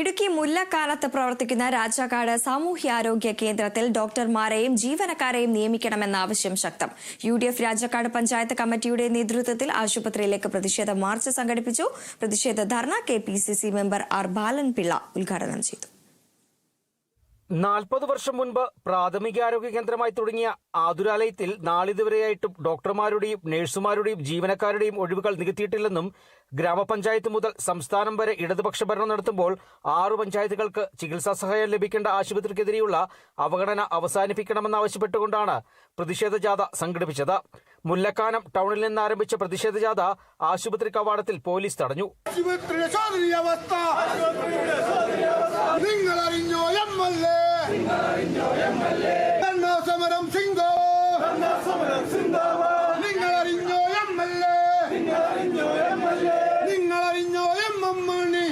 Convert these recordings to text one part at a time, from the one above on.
ഇടുക്കി മുല്ലക്കാലത്ത് പ്രവർത്തിക്കുന്ന രാജാക്കാട് സാമൂഹ്യാരോഗ്യ കേന്ദ്രത്തിൽ ഡോക്ടർമാരെയും ജീവനക്കാരെയും നിയമിക്കണമെന്ന ആവശ്യം ശക്തം. U D F Rajakkad panchayat കമ്മിറ്റിയുടെ നേതൃത്വത്തിൽ ആശുപത്രിയിലേക്ക് പ്രതിഷേധ മാർച്ച് സംഘടിപ്പിച്ചു. പ്രതിഷേധ ധർണ K P C C member R Balan Pillai ഉദ്ഘാടനം ചെയ്തു. നാൽപ്പത് വർഷം മുൻപ് പ്രാഥമികാരോഗ്യ കേന്ദ്രമായി തുടങ്ങിയ ആതുരാലയത്തിൽ നാളിതുവരെയായിട്ടും ഡോക്ടർമാരുടെയും നഴ്സുമാരുടെയും ജീവനക്കാരുടെയും ഒഴിവുകൾ നികത്തിയിട്ടില്ലെന്നും ഗ്രാമപഞ്ചായത്ത് മുതൽ സംസ്ഥാനം വരെ ഇടതുപക്ഷ ഭരണം നടത്തുമ്പോൾ ആറു പഞ്ചായത്തുകൾക്ക് ചികിത്സാ സഹായം ലഭിക്കേണ്ട ആശുപത്രിക്കെതിരെയുള്ള അവഗണന അവസാനിപ്പിക്കണമെന്നാവശ്യപ്പെട്ടുകൊണ്ടാണ് പ്രതിഷേധ ജാഥ സംഘടിപ്പിച്ചത്. മുല്ലക്കാനം ടൗണിൽ നിന്ന് ആരംഭിച്ച പ്രതിഷേധ ജാഥ ആശുപത്രി കവാടത്തിൽ പോലീസ് തടഞ്ഞു ആശുപത്രിയുടെ ശോധനീയ അവസ്ഥ നിങ്ങൾ അറിഞ്ഞോ എം എൽ എ സമരം സിംഗോ നിങ്ങൾ അറിഞ്ഞോ എം എൽ എ നിങ്ങൾ അറിഞ്ഞോ എം എം മണി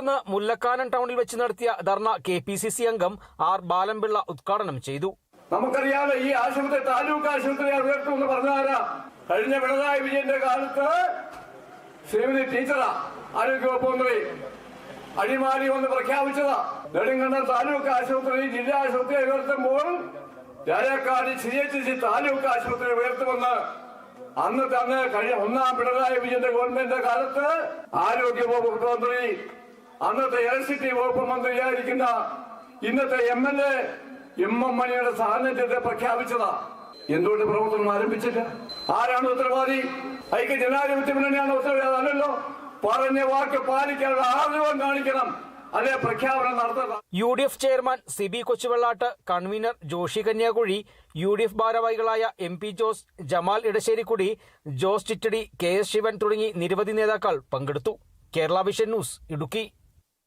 തുടർന്ന് മുല്ലക്കാനം ടൗണിൽ വെച്ച് നടത്തിയ ധർണ കെ പി സി സി അംഗം ആർ ബാലംപിള്ള ഉദ്ഘാടനം ചെയ്തു. നമുക്കറിയാതെ ഈ ആശുപത്രി താലൂക്ക് ആശുപത്രി ഉയർത്തുമെന്ന് പറഞ്ഞാരാ കഴിഞ്ഞ പിണറായി വിജയന്റെ കാലത്ത് ശ്രീമതി ടീച്ചറാ ആരോഗ്യവകുപ്പ് മന്ത്രി. അടിമാലി ഒന്ന് പ്രഖ്യാപിച്ചതാ. നെടുങ്കണ്ടം താലൂക്ക് ആശുപത്രി ജില്ലാ ആശുപത്രി ഉയർത്തുമ്പോൾ Rajakkad C H C taluk ആശുപത്രി ഉയർത്തുമെന്ന് അന്ന് തന്നെ കഴിഞ്ഞ ഒന്നാം പിണറായി വിജയന്റെ ഗവൺമെന്റിന്റെ കാലത്ത് ആരോഗ്യ വകുപ്പ് മന്ത്രി അന്നത്തെ ഇലക്ട്രിസിറ്റി വകുപ്പ് മന്ത്രിയായിരിക്കുന്ന ഇന്നത്തെ M L A M M മണിയുടെ സാന്നിധ്യത്തെ പ്രഖ്യാപിച്ചതാ. എന്തുകൊണ്ട് പ്രവർത്തനം ആരംഭിച്ചില്ല? ആരാണ് ഉത്തരവാദി? ഐക്യ ജനാധിപത്യ മുന്നണിയാണ് ഉത്തരവാദി. അല്ലല്ലോ പറഞ്ഞ വാക്ക് പാലിക്കാനുള്ള ആർജവം കാണിക്കണം. പ്രഖ്യാപനം U D F chairman Siby Kochuvellattu convener Joshy Kanyakuzhi U D F ഭാരവാഹികളായ M P Jose Jamal Edasserikkudi Jose Chittadi K S Sivan തുടങ്ങി നിരവധി നേതാക്കൾ പങ്കെടുത്തു. Kerala vision news Idukki.